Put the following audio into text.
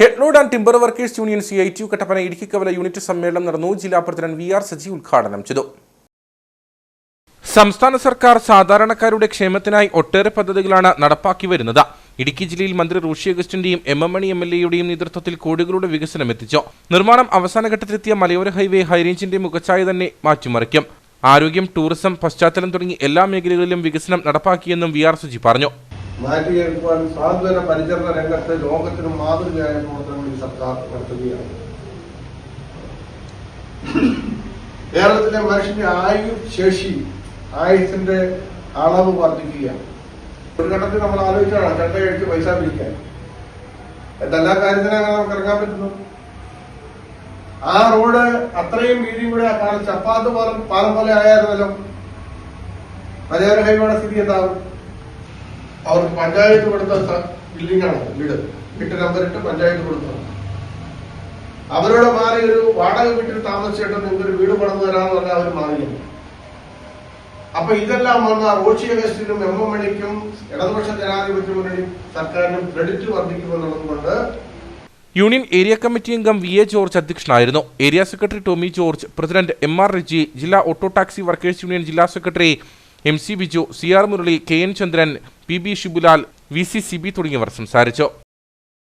Headload and timber workers union C I T Kattappana Idukki Kavala unit സമ്മേളനം നടന്നു. ജില്ലാ president V R Saji ഉദ്ഘാടനം ചെയ്തു. സംസ്ഥാന സർക്കാർ സാധാരണക്കാരുടെ ക്ഷേമത്തിനായി ഒട്ടേറെ പദ്ധതികളാണ് നടപ്പാക്കി വരുന്നത്. ഇടുക്കി ജില്ലയിൽ മന്ത്രി Roshy അഗസ്റ്റിന്റെയും M M Mani M L എയുടെയും നേതൃത്വത്തിൽ കോടികളുടെ വികസനം എത്തിച്ചു. നിർമ്മാണം അവസാന ഘട്ടത്തിലെത്തിയ മലയോര ഹൈവേ ഹൈറേഞ്ചിന്റെ മുഖച്ഛായ തന്നെ മാറ്റിമറിക്കും. ആരോഗ്യം ടൂറിസം പശ്ചാത്തലം തുടങ്ങി എല്ലാ മേഖലകളിലും വികസനം നടപ്പാക്കിയെന്നും വി ആർ സുജി പറഞ്ഞു. മാറ്റിയെടുക്കുവാൻ സാന്ത്വന പരിചരണ രംഗത്ത് ലോകത്തിന് മാതൃകയായ പ്രവർത്തനങ്ങൾ ഈ സർക്കാർ നടത്തുകയാണ്. കേരളത്തിലെ മനുഷ്യന്റെ ആയു ശേഷി ആയുസിന്റെ അളവ് വർദ്ധിക്കുകയാണ്. ഒരു ഘട്ടത്തിൽ നമ്മൾ ആലോചിച്ചാണ് ചട്ട കഴിച്ച് പൈസ പിരിക്കാൻ. എന്തെല്ലാ കാര്യത്തിനാണ് നമുക്ക് ഇറങ്ങാൻ പറ്റുന്നത് ആ റോഡ് അത്രയും വീഴും കൂടെ ആ പാലം ചപ്പാത്ത് പാലം പാലം പോലെ ആയിരുന്നല്ലോ മലയോര ഹൈവേയുടെ സ്ഥിതി എന്താവും? അവർക്ക് പഞ്ചായത്ത് കൊടുത്ത ബിൽഡിംഗ് ആണ് വീട്. വീട്ട് നമ്പർ ഇട്ട് പഞ്ചായത്ത് കൊടുത്തത് അവരോട് മാറി ഒരു വാടക വീട്ടിൽ താമസിച്ചിട്ട് നിങ്ങൾക്ക് ഒരു വീട് പണിത് തരാന്ന് പറഞ്ഞാൽ അവർ മാറിയില്ല. അപ്പൊ ഇതെല്ലാം വന്ന റോഷി അഗസ്റ്റിനും എം എം മണിക്കും ഇടതുപക്ഷ ജനാധിപത്യ മുന്നണി സർക്കാരിനും ക്രെഡിറ്റ് വർദ്ധിക്കുമെന്നുള്ളത് കൊണ്ട് യൂണിയൻ ഏരിയ കമ്മിറ്റി അംഗം വി എ ജോർജ് അധ്യക്ഷനായിരുന്നു. Area secretary Tomy George president M R Riji ജില്ലാ ഓട്ടോ ടാക്സി വർക്കേഴ്സ് യൂണിയൻ ജില്ലാ secretary M C Biju C R Murali K N Chandran P B Shibulal V C C B തുടങ്ങിയവർ സംസാരിച്ചു.